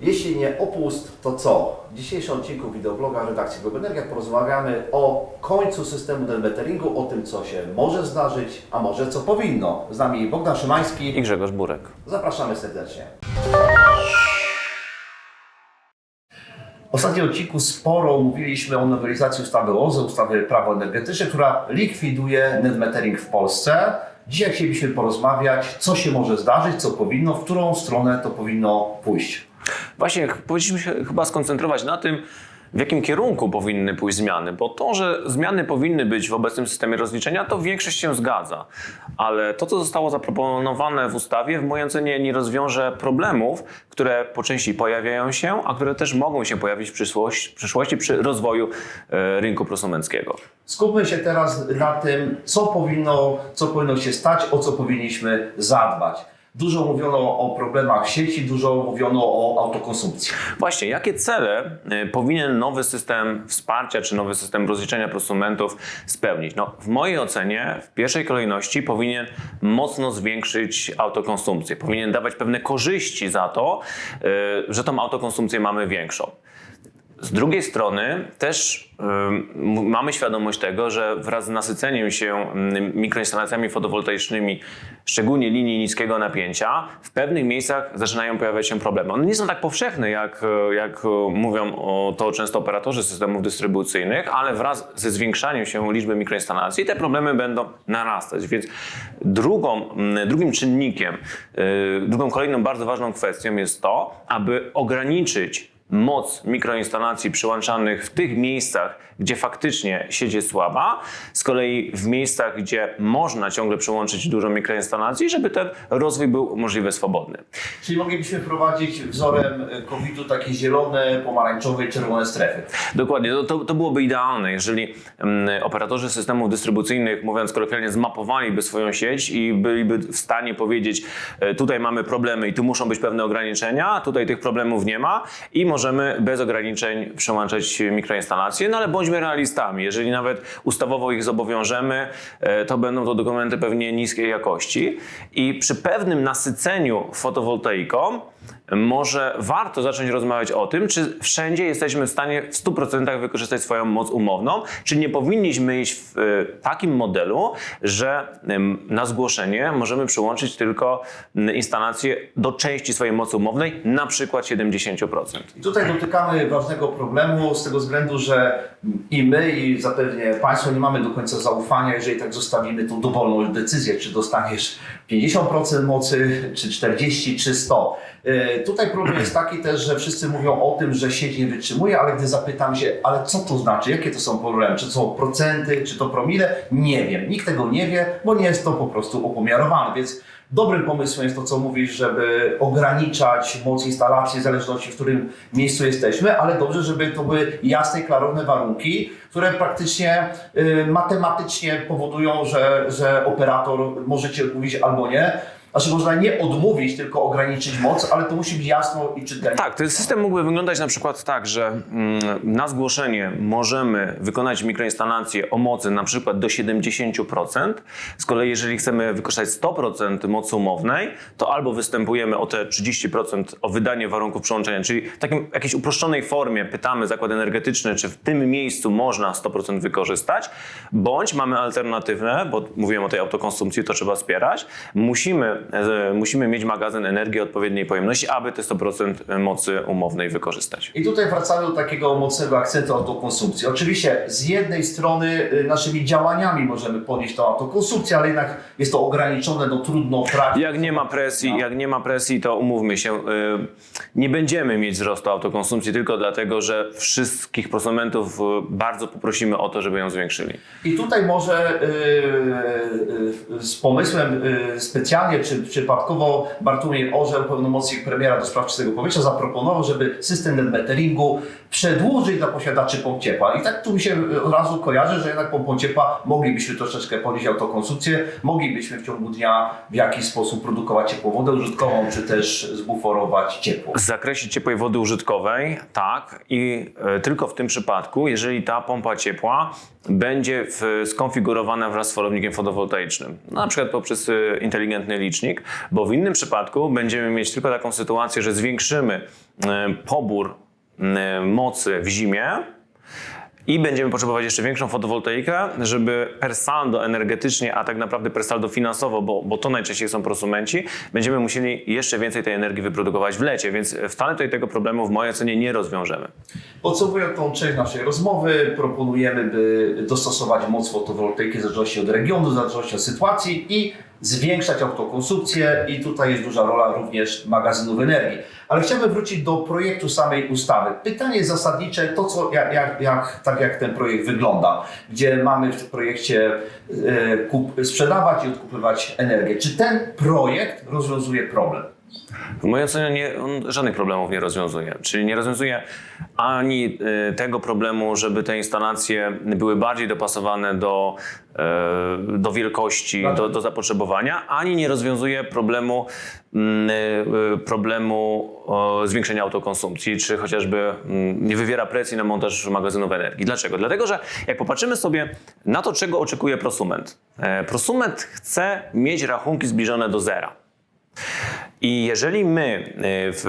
Jeśli nie opust, to co? W dzisiejszym odcinku wideobloga redakcji Globenergia porozmawiamy o końcu systemu delmeteringu, o tym, co się może zdarzyć, a może co powinno. Z nami Bogdan Szymański. i Grzegorz Burek. Zapraszamy serdecznie. W ostatnim odcinku sporo mówiliśmy o nowelizacji ustawy OZE, ustawy Prawo Energetyczne, która likwiduje net metering w Polsce. Dzisiaj chcielibyśmy porozmawiać, co się może zdarzyć, co powinno, w którą stronę to powinno pójść. Właśnie powinniśmy się chyba skoncentrować na tym, w jakim kierunku powinny pójść zmiany, bo to, że zmiany powinny być w obecnym systemie rozliczenia, to większość się zgadza. Ale to, co zostało zaproponowane w ustawie, w mojej ocenie nie rozwiąże problemów, które po części pojawiają się, a które też mogą się pojawić w przyszłości, w przyszłości przy rozwoju e, rynku prosumenckiego. Skupmy się teraz na tym, co powinno, co powinno się stać, o co powinniśmy zadbać. Dużo mówiono o problemach sieci, dużo mówiono o autokonsumpcji. Właśnie, jakie cele y, powinien nowy system wsparcia czy nowy system rozliczenia prosumentów spełnić? No, w mojej ocenie w pierwszej kolejności powinien mocno zwiększyć autokonsumpcję. Powinien dawać pewne korzyści za to, y, że tą autokonsumpcję mamy większą. Z drugiej strony też ym, mamy świadomość tego, że wraz z nasyceniem się ym, mikroinstalacjami fotowoltaicznymi, szczególnie linii niskiego napięcia, w pewnych miejscach zaczynają pojawiać się problemy. One nie są tak powszechne, jak, e, jak e, mówią to często operatorzy systemów dystrybucyjnych, ale wraz ze zwiększaniem się liczby mikroinstalacji te problemy będą narastać. Więc drugą, mm, drugim czynnikiem, yy, drugą kolejną bardzo ważną kwestią jest to, aby ograniczyć moc mikroinstalacji przyłączanych w tych miejscach, gdzie faktycznie sieć jest słaba, z kolei w miejscach, gdzie można ciągle przyłączyć dużo mikroinstalacji, żeby ten rozwój był możliwie swobodny. Czyli moglibyśmy wprowadzić wzorem e, COVID-u takie zielone, pomarańczowe i czerwone strefy. Dokładnie, to, to, byłoby idealne, jeżeli mm, operatorzy systemów dystrybucyjnych, mówiąc kolokwialnie, zmapowaliby swoją sieć i byliby w stanie powiedzieć, e, tutaj mamy problemy i tu muszą być pewne ograniczenia, tutaj tych problemów nie ma i możemy bez ograniczeń przełączać mikroinstalacje, no ale bądźmy realistami, jeżeli nawet ustawowo ich zobowiążemy, e, to będą to dokumenty pewnie niskiej jakości. I przy pewnym nasyceniu fotowoltaiką może warto zacząć rozmawiać o tym, czy wszędzie jesteśmy w stanie w 100% wykorzystać swoją moc umowną, czy nie powinniśmy iść w y, takim modelu, że na zgłoszenie możemy przyłączyć tylko instalację do części swojej mocy umownej, na przykład 70%. I tutaj dotykamy ważnego problemu z tego względu, że i my, i zapewne Państwo nie mamy do końca zaufania, jeżeli tak zostawimy tą dowolną decyzję, czy dostaniesz 50% mocy, czy 40, czy 100. Tutaj problem jest taki też, że wszyscy mówią o tym, że sieć nie wytrzymuje, ale gdy zapytam się, ale co to znaczy, jakie to są problemy, czy to są procenty, czy to promile, nie wiem. Nikt tego nie wie, bo nie jest to po prostu opomiarowane, więc Dobrym pomysłem jest to, co mówisz, żeby ograniczać moc instalacji w zależności, w którym miejscu jesteśmy, ale dobrze, żeby to były jasne klarowne warunki, które praktycznie y, matematycznie powodują, że, że operator może Ci odmówić albo nie. Znaczy można nie odmówić, tylko ograniczyć moc, ale to musi być jasno i czytelnie. Tak, ten system mógłby wyglądać na przykład tak, że mm, na zgłoszenie możemy wykonać mikroinstalację o mocy na przykład do 70%. Z kolei jeżeli chcemy wykorzystać 100% mocy umownej, to albo występujemy o te 30% o wydanie warunków przyłączenia, czyli w takim jakiejś uproszczonej formie pytamy zakład energetyczny, czy w tym miejscu można 100% wykorzystać, bądź mamy alternatywne, bo mówiłem o tej autokonsumpcji, to trzeba wspierać, musimy, musimy mieć magazyn energii odpowiedniej pojemności, aby te 100% mocy umownej wykorzystać. I tutaj wracamy do takiego mocnego akcentu autokonsumpcji. Oczywiście z jednej strony y, naszymi działaniami możemy podnieść tą autokonsumpcję, ale jednak jest to ograniczone, no trudno trafić. Jak nie ma presji, No. jak nie ma presji, to umówmy się, y, nie będziemy mieć wzrostu autokonsumpcji tylko dlatego, że wszystkich prosumentów y, bardzo poprosimy o to, żeby ją zwiększyli. I tutaj może z pomysłem specjalnie czy przypadkowo Bartłomiej Orzeł, pełnomocnik premiera do spraw czystego powietrza, zaproponował, żeby system net meteringu przedłużyć dla posiadaczy pomp ciepła. I tak tu mi się od razu kojarzy, że jednak pompą ciepła moglibyśmy troszeczkę podnieść autokonsumpcję, moglibyśmy w ciągu dnia w jakiś sposób produkować ciepłą wodę użytkową, czy też zbuforować ciepło. W zakresie ciepłej wody użytkowej, tak, i e, tylko w tym przypadku, jeżeli ta pompa ciepła będzie w, skonfigurowana wraz z falownikiem fotowoltaicznym. Na przykład poprzez y, inteligentny licznik, bo w innym przypadku będziemy mieć tylko taką sytuację, że zwiększymy y, pobór y, mocy w zimie, i będziemy potrzebować jeszcze większą fotowoltaikę, żeby per saldo energetycznie, a tak naprawdę per saldo finansowo, bo, bo to najczęściej są prosumenci, będziemy musieli jeszcze więcej tej energii wyprodukować w lecie, więc wcale tutaj tego problemu w mojej ocenie nie rozwiążemy. Podsumowując tą część naszej rozmowy, proponujemy, by dostosować moc fotowoltaiki w zależności od regionu, w zależności od sytuacji i zwiększać autokonsumpcję i tutaj jest duża rola również magazynów energii. Ale chciałbym wrócić do projektu samej ustawy. Pytanie zasadnicze, to co, jak, jak, jak, tak jak ten projekt wygląda, gdzie mamy w tym projekcie e, kup, sprzedawać i odkupywać energię. Czy ten projekt rozwiązuje problem? W mojej ocenie nie, on żadnych problemów nie rozwiązuje. Czyli nie rozwiązuje ani y, tego problemu, żeby te instalacje były bardziej dopasowane do, y, do wielkości, do, do zapotrzebowania, ani nie rozwiązuje problemu, mm, y, problemu zwiększenia autokonsumpcji, czy chociażby mm, nie wywiera presji na montaż magazynów energii. Dlaczego? Dlatego, że jak popatrzymy sobie na to, czego oczekuje prosument. E, prosument chce mieć rachunki zbliżone do zera. I jeżeli my e, w,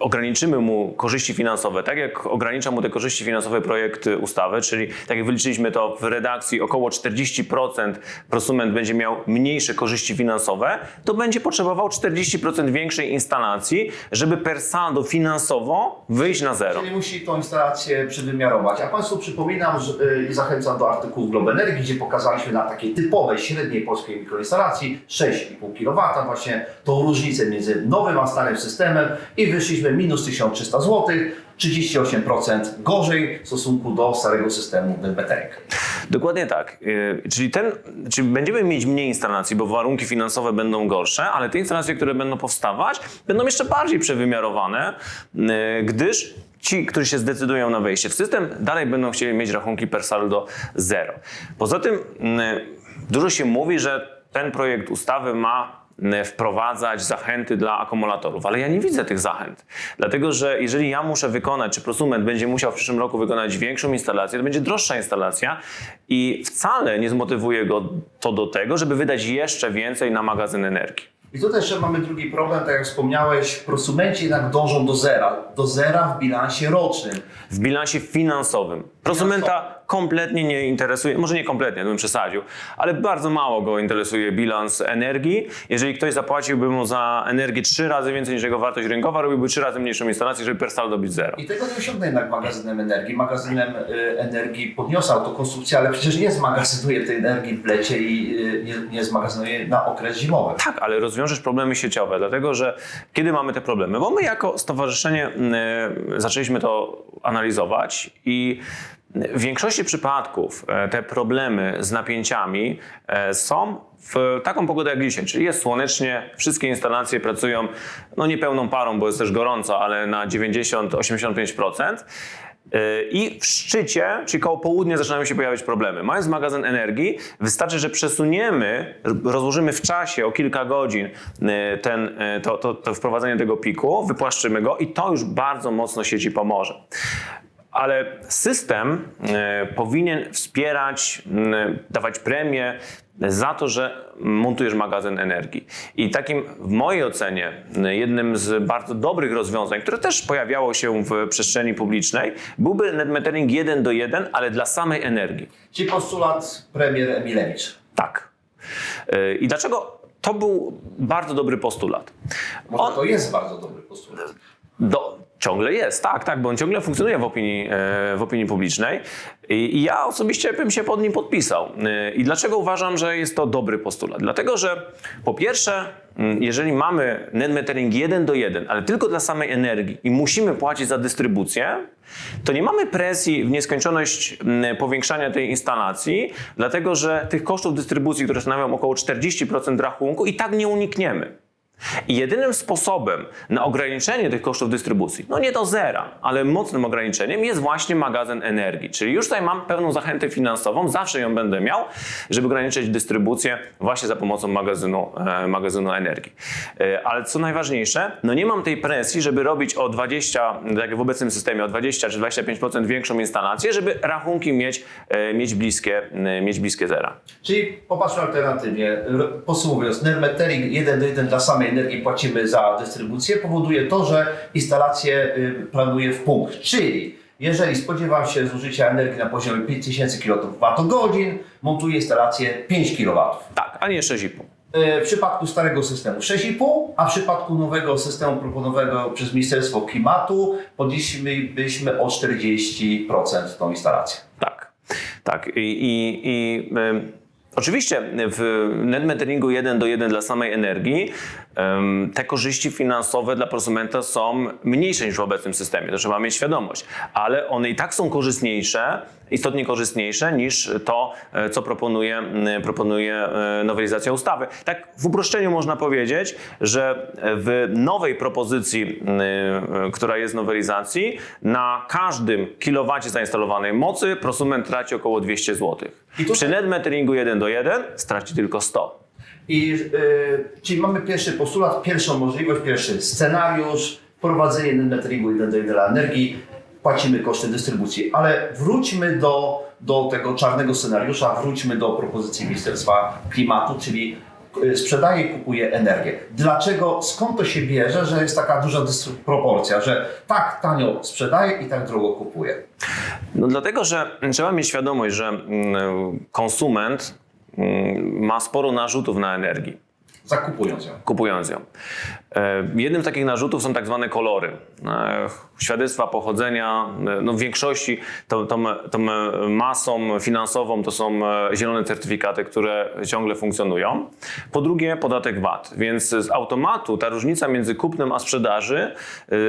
ograniczymy mu korzyści finansowe, tak jak ogranicza mu te korzyści finansowe projekt ustawy, czyli tak jak wyliczyliśmy to w redakcji, około 40% prosument będzie miał mniejsze korzyści finansowe, to będzie potrzebował 40% większej instalacji, żeby per saldo finansowo wyjść na zero. Czyli musi tą instalację przedwymiarować. A Państwu przypominam y, i zachęcam do artykułów Glob Energii, gdzie pokazaliśmy na takiej typowej, średniej polskiej mikroinstalacji 6,5 kW właśnie tą różnicę między nowym a starym systemem i wyszliśmy minus 1300 zł, 38% gorzej w stosunku do starego systemu Delbetek. Dokładnie tak. Yy, Czyli, ten, czyli będziemy mieć mniej instalacji, bo warunki finansowe będą gorsze, ale te instalacje, które będą powstawać, będą jeszcze bardziej przewymiarowane, yy, gdyż ci, którzy się zdecydują na wejście w system, dalej będą chcieli mieć rachunki per saldo zero. Poza tym yy, dużo się mówi, że ten projekt ustawy ma y, wprowadzać zachęty dla akumulatorów, ale ja nie widzę tych zachęt. Dlatego, że jeżeli ja muszę wykonać, czy prosument będzie musiał w przyszłym roku wykonać większą instalację, to będzie droższa instalacja i wcale nie zmotywuje go to do tego, żeby wydać jeszcze więcej na magazyn energii. I tutaj jeszcze mamy drugi problem, tak jak wspomniałeś, prosumenci jednak dążą do zera, do zera w bilansie rocznym. W bilansie finansowym. Prosumenta kompletnie nie interesuje, może nie kompletnie, bym przesadził, ale bardzo mało go interesuje bilans energii. Jeżeli ktoś zapłaciłby mu za energię trzy razy więcej niż jego wartość rynkowa, robiłby trzy razy mniejszą instalację, żeby per saldo być zero. I tego nie osiągnę jednak magazynem energii. Magazynem y, energii podniosę autokonsumpcję, ale przecież nie zmagazynuje tej energii w lecie i y, nie, nie zmagazynuje na okres zimowy. Tak, ale rozwiążesz problemy sieciowe, dlatego że kiedy mamy te problemy? Bo my jako stowarzyszenie y, zaczęliśmy to analizować i w większości przypadków e, te problemy z napięciami e, są w taką pogodę jak dzisiaj, czyli jest słonecznie, wszystkie instalacje pracują no nie pełną parą, bo jest też gorąco, ale na 90-85%. I w szczycie, czyli koło południa, zaczynają się pojawiać problemy. Mając magazyn energii, wystarczy, że przesuniemy, rozłożymy w czasie o kilka godzin ten, to, to, to wprowadzenie tego piku, wypłaszczymy go i to już bardzo mocno sieci pomoże. Ale system y, powinien wspierać, dawać premię za to, że montujesz magazyn energii. I takim, w mojej ocenie, jednym z bardzo dobrych rozwiązań, które też pojawiało się w przestrzeni publicznej, byłby net metering 1 do 1, ale dla samej energii. Czyli postulat premier Emilewicz. Tak. Y, I dlaczego to był bardzo dobry postulat? Może On- to jest bardzo dobry postulat. Do, ciągle jest, tak, tak, bo on ciągle funkcjonuje w opinii, e, w opinii publicznej I, ja osobiście bym się pod nim podpisał. E, I dlaczego uważam, że jest to dobry postulat? Dlatego, że po pierwsze, jeżeli mamy net metering 1 do 1, ale tylko dla samej energii i musimy płacić za dystrybucję, to nie mamy presji w nieskończoność powiększania tej instalacji, dlatego że tych kosztów dystrybucji, które stanowią około 40% rachunku, i tak nie unikniemy. I jedynym sposobem na ograniczenie tych kosztów dystrybucji, no nie do zera, ale mocnym ograniczeniem jest właśnie magazyn energii. Czyli już tutaj mam pewną zachętę finansową, zawsze ją będę miał, żeby ograniczyć dystrybucję właśnie za pomocą magazynu, e, magazynu energii. E, ale co najważniejsze, no nie mam tej presji, żeby robić o 20, tak jak w obecnym systemie, o 20 czy 25% większą instalację, żeby rachunki mieć, e, mieć, bliskie, mieć bliskie zera. Czyli popatrzmy alternatywnie. Podsumowując, Net Metering 1 do 1 dla samej energii płacimy za dystrybucję, powoduje to, że instalację y, planuje w punkt. Czyli jeżeli spodziewam się zużycia energii na poziomie 5000 kWh, montuję instalację 5 kW. Tak, a nie 6,5. Y, W przypadku starego systemu 6,5, a w przypadku nowego systemu proponowanego przez Ministerstwo Klimatu podnieślibyśmy o 40% tą instalację. Tak, tak. I, i, i ym, oczywiście w net meteringu 1 do 1 dla samej energii te korzyści finansowe dla prosumenta są mniejsze niż w obecnym systemie, to trzeba mieć świadomość, ale one i tak są korzystniejsze, istotnie korzystniejsze niż to, e, co proponuje, proponuje e, nowelizacja ustawy. Tak w uproszczeniu można powiedzieć, że w nowej propozycji, e, która jest w nowelizacji, na każdym kilowacie zainstalowanej mocy prosument traci około 200 zł. Przy net meteringu 1 do 1 straci tylko 100. I, y, czyli mamy pierwszy postulat, pierwszą możliwość, pierwszy scenariusz, wprowadzenie meteringu 1 do 1 dla energii, płacimy koszty dystrybucji. Ale wróćmy do, do tego czarnego scenariusza, wróćmy do propozycji Ministerstwa Klimatu, czyli y, sprzedaje i kupuje energię. Dlaczego, skąd to się bierze, że jest taka duża dysproporcja, że tak tanio sprzedaje i tak drogo kupuje? No dlatego, że trzeba mieć świadomość, że mm, konsument ma sporo narzutów na energii. Zakupując ją. kupując ją. E, Jednym z takich narzutów są tak zwane kolory. E, Świadectwa pochodzenia, e, no w większości tą, tą, tą masą finansową to są zielone certyfikaty, które ciągle funkcjonują. Po drugie podatek VAT, więc z automatu ta różnica między kupnem a sprzedaży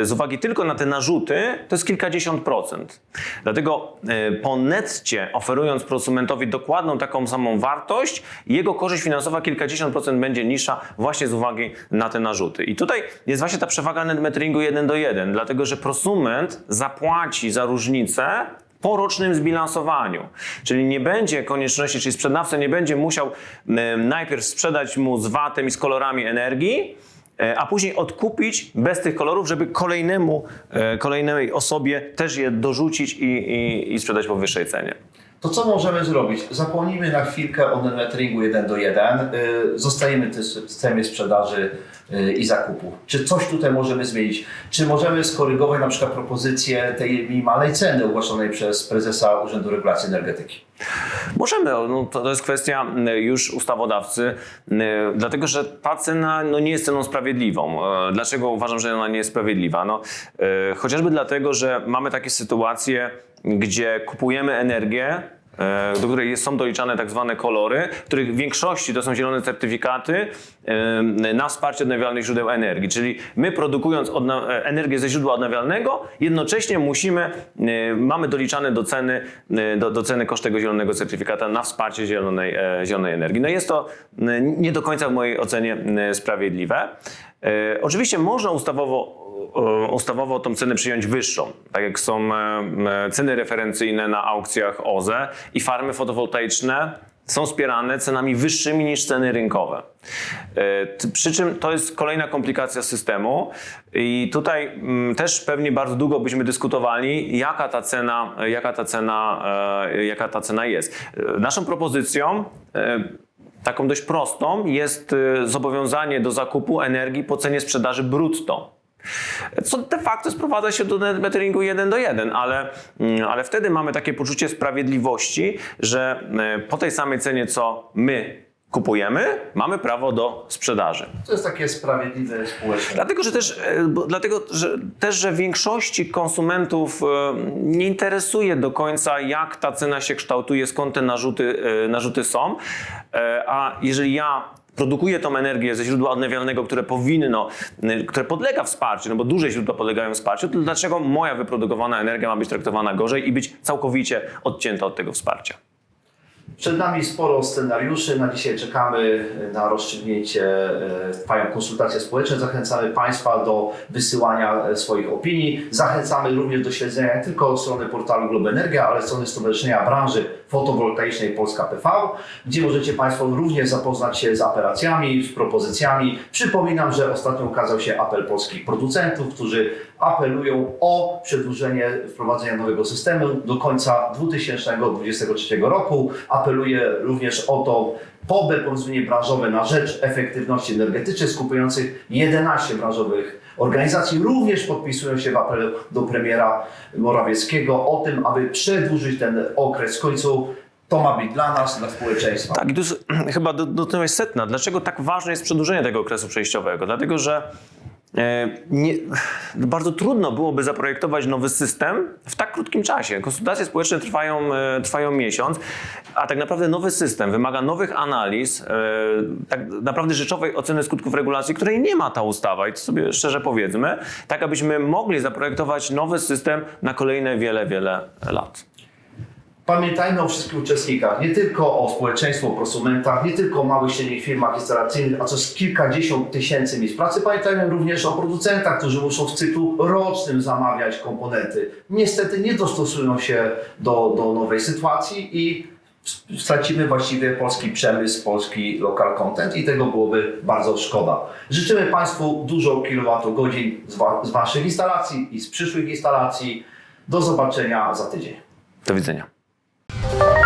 z uwagi tylko na te narzuty to jest kilkadziesiąt procent. Dlatego po netcie oferując prosumentowi dokładną taką samą wartość, jego korzyść finansowa kilkadziesiąt procent będzie niższa właśnie z uwagi na te narzuty. I tutaj jest właśnie ta przewaga net meteringu 1 do 1, dlatego że prosument zapłaci za różnicę po rocznym zbilansowaniu. Czyli nie będzie konieczności, czyli sprzedawca nie będzie musiał najpierw sprzedać mu z VAT-em i z kolorami energii, e, a później odkupić bez tych kolorów, żeby kolejnemu, e, kolejnej osobie też je dorzucić i, i, i sprzedać po wyższej cenie. To co możemy zrobić? Zapomnijmy na chwilkę o meteringu 1 do 1. y, Zostajemy w systemie sprzedaży i zakupu. Czy coś tutaj możemy zmienić? Czy możemy skorygować na przykład propozycję tej minimalnej ceny ogłoszonej przez prezesa Urzędu Regulacji Energetyki? Możemy, no, to, to jest kwestia m, już ustawodawcy, m, dlatego że ta cena no, nie jest ceną sprawiedliwą. E, Dlaczego uważam, że ona nie jest sprawiedliwa? No, chociażby dlatego, że mamy takie sytuacje, gdzie kupujemy energię, do której są doliczane tak zwane kolory, których w większości to są zielone certyfikaty e, na wsparcie odnawialnych źródeł energii. Czyli my produkując e, energię ze źródła odnawialnego, jednocześnie musimy, e, mamy doliczane do ceny, e, do, do ceny koszt tego zielonego certyfikata na wsparcie zielonej, e, zielonej energii. No jest to e, nie do końca w mojej ocenie e, sprawiedliwe. E, Oczywiście można ustawowo e, ustawowo tą cenę przyjąć wyższą, tak jak są e, e, ceny referencyjne na aukcjach OZE i farmy fotowoltaiczne są wspierane cenami wyższymi niż ceny rynkowe. E, Przy czym to jest kolejna komplikacja systemu i tutaj mm, też pewnie bardzo długo byśmy dyskutowali, jaka ta cena, jaka ta cena, jaka ta cena jest. Naszą propozycją taką dość prostą jest zobowiązanie do zakupu energii po cenie sprzedaży brutto. Co de facto sprowadza się do net meteringu 1 do 1, ale, mm, ale wtedy mamy takie poczucie sprawiedliwości, że e, po tej samej cenie, co my kupujemy, mamy prawo do sprzedaży. To jest takie sprawiedliwe społecznie. Dlatego, że też, e, dlatego, że też, że większości konsumentów e, nie interesuje do końca, jak ta cena się kształtuje, skąd te narzuty, narzuty są. A jeżeli ja produkuję tą energię ze źródła odnawialnego, które powinno, e, które podlega wsparciu, no bo duże źródła podlegają wsparciu, to dlaczego moja wyprodukowana energia ma być traktowana gorzej i być całkowicie odcięta od tego wsparcia? Przed nami sporo scenariuszy. Na dzisiaj czekamy na rozstrzygnięcie. e, Trwają konsultacje społeczne. Zachęcamy Państwa do wysyłania e, swoich opinii. Zachęcamy również do śledzenia nie tylko strony portalu Globenergia, ale strony Stowarzyszenia Branży Fotowoltaicznej Polska PV, gdzie możecie Państwo również zapoznać się z apelacjami, z propozycjami. Przypominam, że ostatnio ukazał się apel polskich producentów, którzy apelują o przedłużenie wprowadzenia nowego systemu do końca 2023 roku. Apeluje również o to POBE, porozumienie branżowe na rzecz efektywności energetycznej, skupiających 11 branżowych organizacji. Również podpisują się w apelu do premiera Morawieckiego o tym, aby przedłużyć ten okres. W końcu to ma być dla nas, dla społeczeństwa. Tak, i tu jest, chyba do- dotknąłeś sedna. Dlaczego tak ważne jest przedłużenie tego okresu przejściowego? Dlatego, że nie, bardzo trudno byłoby zaprojektować nowy system w tak krótkim czasie. Konsultacje społeczne trwają, e, trwają miesiąc, a tak naprawdę nowy system wymaga nowych analiz, e, tak naprawdę rzeczowej oceny skutków regulacji, której nie ma ta ustawa i to sobie szczerze powiedzmy, tak abyśmy mogli zaprojektować nowy system na kolejne wiele, wiele lat. Pamiętajmy o wszystkich uczestnikach, nie tylko o społeczeństwie, o prosumentach, nie tylko o małych, średnich firmach instalacyjnych, a co z kilkadziesiąt tysięcy miejsc pracy. Pamiętajmy również o producentach, którzy muszą w cyklu rocznym zamawiać komponenty. Niestety nie dostosują się do, do nowej sytuacji i stracimy właściwie polski przemysł, polski local content i tego byłoby bardzo szkoda. Życzymy Państwu dużo kilowatogodzin z, wa- z Waszych instalacji i z przyszłych instalacji. Do zobaczenia za tydzień. Do widzenia. you